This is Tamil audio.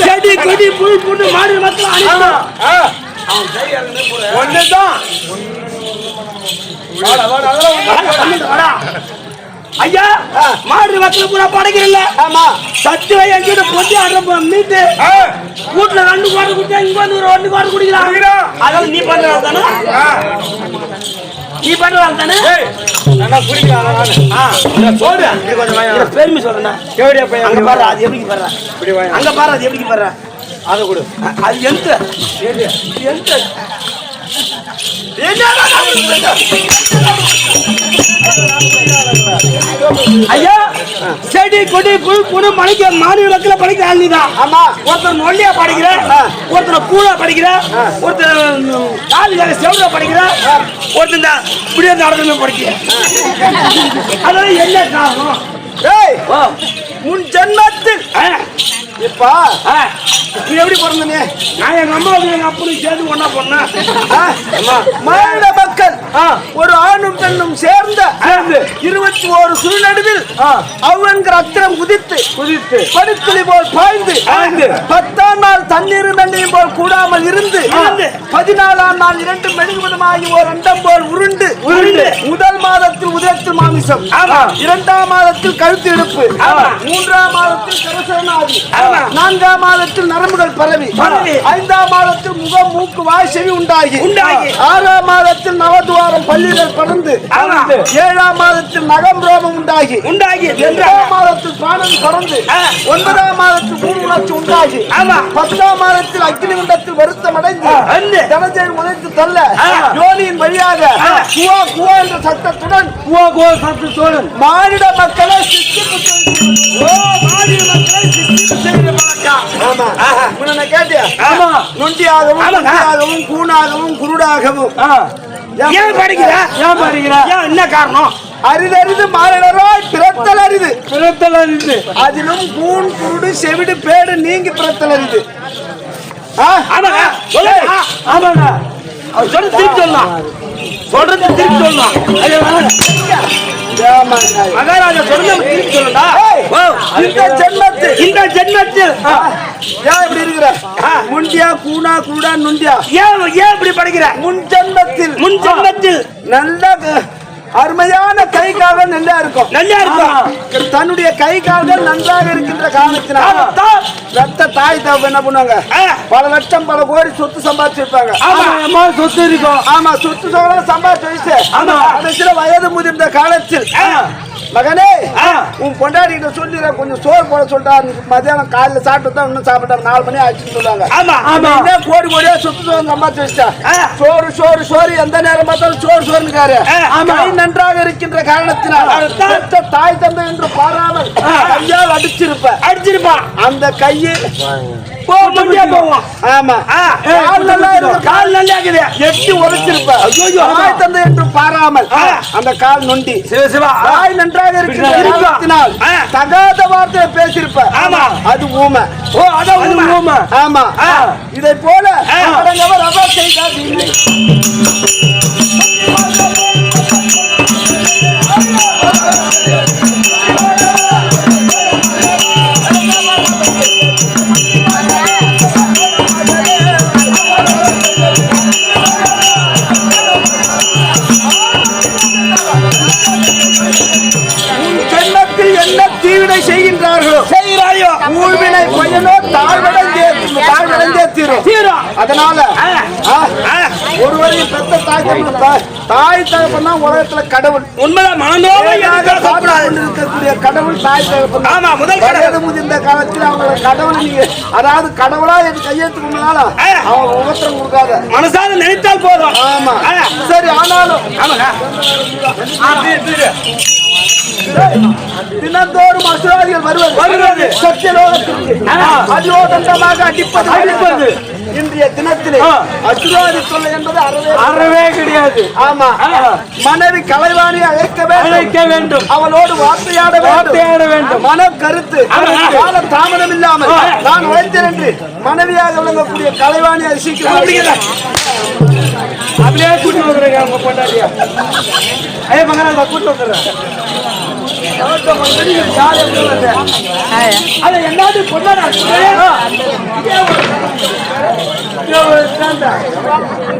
செடி கொடி புல் புண்ணு மாடு மக்கள் ஆ, ஒண்ணுதான். ஐயா மாடு மக்கள் பூரா படைக்கிறல்ல ஆமா. சத்து வை எங்கிட்ட பொத்தி ஆடுற மீட்டு. ஆ, வீட்டுல ரெண்டு கோடு குடிச்சா இங்க வந்து ஒரு ரெண்டு கோடு குடிக்கலாம். அதெல்லாம் நீ பண்றது தானே? ஆ. நீ பண்றது தானே. இதை பெருமை சொல்றேன்? அங்க பாரு அது எப்படி பாரு. அங்க பாரு அது எப்படி பாரு? அதை கொடு. அது எந்த? எந்த? ஐயா! செடி கொடி புல் புணு மணிக்க மாநில மக்கள படிக்கிற ஆள் நீதான். ஆமா. ஒருத்தர் நொல்லியா படிக்கிற ஒருத்தர் கூழா படிக்கிற ஒருத்தர் காலியாக செவரா படிக்கிற ஒருத்தர் இந்த இப்படியே நடந்து படிக்கிற அதெல்லாம் என்ன காரணம்? ஏய், உன் ஜென்மத்தில் ஆ, நீ எப்படி பிறந்த நீ நான் எங்க அம்மாவுக்கு எங்க அப்பனும் சேர்ந்து ஒண்ணா பொண்ணா? மானிட மக்கள் ஒரு ஆணும் பெண்ணும் சேர்ந்த. இருபத்தி ஓரு சுழ்நடுவில் அவ்வன்கிற அத்திரம் குதித்து குதித்து படுத்துளி போல் பாய்ந்து. பத்தாம் நாள் தண்ணீர் தண்ணியும் போல் கூடாமல் இருந்து. பதினாலாம் நாள் இரண்டு மெழுகுவதுமாகி ஒரு அண்டம் போல் உருண்டு உருண்டு. முதல் மாதத்தில் உதயத்தில் மாமிசம். இரண்டாம் மாதத்தில் கழுத்து இடுப்பு. மூன்றாம் மாதத்தில் கரசனாதி. நான்காம் மாதத்தில் நரம்புகள் பரவி. ஐந்தாம் மாதத்தில் முகம் மூக்கு வாய் செவி உண்டாகி உண்டாகி. ஆறாம் மாதத்தில் நவதுவாரம் பள்ளிகள் பறந்து. ஏழாம் மாதத்தில் நகம் ரோமம் உண்டாகி உண்டாகி எட்டாம் மாதத்தில் பிராணம் பறந்து. ஒன்பதாம் மாதத்தில் ஊர் உணர்ச்சி உண்டாகி. பத்தாம் மாதத்தில் அக்னி குண்டத்தில் வருத்தம் அடைந்து வந்து. தனஜை உழைத்து தள்ள. யோனியின் வழியாக. குவா குவா என்ற சத்தத்துடன் குவா குவா சத்தத்தோடு மானிட மக்களை சித்திப்பு நொண்டியாகவும் கூணாகவும் குருடாகவும். ஏன் படிக்கிற? ஏன் படிக்கிற? என்ன காரணம்? அரிதறிது மாறினராய் பிறத்தல் அரிது பிறத்தல் அறிந்து அதிலும் கூன் குருடு செவிடு பேடு நீங்கி பிறத்தல் அரிது? ஆமாங்க. ஆமாங்க. சொல்றது திருப்பி சொல்லலாம். சொல்றது திருப்பி சொல்லலாம். மகாராஜா திருப்பி சொல்லடா இந்த ஜென்மத்தில். இந்த ஜென்மத்தில். ஏன் இப்படி இருக்கிற? முண்டியா கூணா குருடா நுண்டியா? ஏன் ஏன் இப்படி படிக்கிற? முன் ஜென்மத்தில். முன் ஜென்மத்தில். நல்ல அருமையான கை கால்கள் நல்லா இருக்கும் நல்லா இருக்கும் தன்னுடைய கை கால்கள் நன்றாக இருக்கின்ற காரணத்தினால். ரத்த தாய் தகவல் என்ன பண்ணுவாங்க. பல லட்சம் பல கோடி சொத்து சம்பாதிச்சிருப்பாங்க ஆமா அம்மா சொத்து இருக்கும் ஆமா சொத்து சம்பாதிச்சு. கடைசியில வயது முதிர்ந்த காலத்தில். மகனே ஆ. உன் பொண்டாட்டிகிட்ட சொல்லிடுற கொஞ்சம் சோறு போட சொல்லிட்டா மத்தியானம் காலையில சாப்பிட்டு தான் இன்னும் சாப்பிட்டா நாலு மணி ஆச்சுன்னு சொல்லுவாங்க. ஆமா. ஆமா. கோடி கோடியா சொத்து சம்பாதிச்சு வச்சிட்டா. சோறு சோறு சோறு. எந்த நேரம் பார்த்தாலும் சோறு ஆமா. கை நன்றாக இருக்கின்ற காரணத்தினால் தாய் தந்தை என்று பாராமல். கையால் அடிச்சிருப்ப. அடிச்சிருப்பான் அந்த கையை போ முடியா போவோம். ஆமா. கால் நல்லா இருக்கு கால் நல்லா இருக்குது எட்டி உரைச்சிருப்ப ஐயோ, ஆமா. தாய் தந்தை என்று பாராமல். அந்த கால் நொண்டி சிவ சிவா தாய் நன்றாக ஆ. தகாத வார்த்தையை பேசியிருப்ப ஆமா. அது ஊமை ஓ அதான். ஊமை ஆமா. இதை போல. அடங்கவர் அவர் செய்தாதீர்கள் உன் தீவினை செய்கின்றார்களோ? செய்கிறாயோ? ஊழ்வினை பயனோ தாழ்வடைந்தே தாழ்வடைந்தே தீரும். தீரும் அதனால ஒருவரையும் பெத்த தாய் தகப்பன் தாய் தகப்பன் தான் உலகத்துல கடவுள். உண்மைதான். கொண்டிருக்கக்கூடிய கடவுள் தாய் தகப்பன். ஆமா, முதல் கடவுள். முதிர்ந்த காலத்தில் அவங்கள கடவுள் நீங்க அதாவது கடவுளா என்று கையெழுத்து கொண்டாலும் ஆ. அவன் உபத்திரம் கொடுக்காத. மனசார நினைத்தால் போதும். ஆமா. சரி ஆனாலும் ஆமாங்க. ஆ, வருவது. சத்தியலோகத்திற்கு. அதிரோதண்டமாக அடிப்பது அடிப்பது. இன்றைய தினத்திலே. அசுராதி தொல்லை என்பது அறவே அறவே கிடையாது ஆமா. மனைவி கலைவாணி அழைக்க அழைக்க வேண்டும் அவளோடு வார்த்தையாட வார்த்தையாட வேண்டும். மன கருத்து. கால தாமதம் இல்லாமல். நான் உழைத்தேன் என்று மனைவியாக விளங்கக்கூடிய கலைவாணி அது சீக்கிரம். அப்படியே கூட்டி வந்துடுறேங்க உங்க பொண்டாட்டியா ஐயா மகனா கூட்டு வந்துடுறேன் அத என்னாவது கொண்டாடா இதே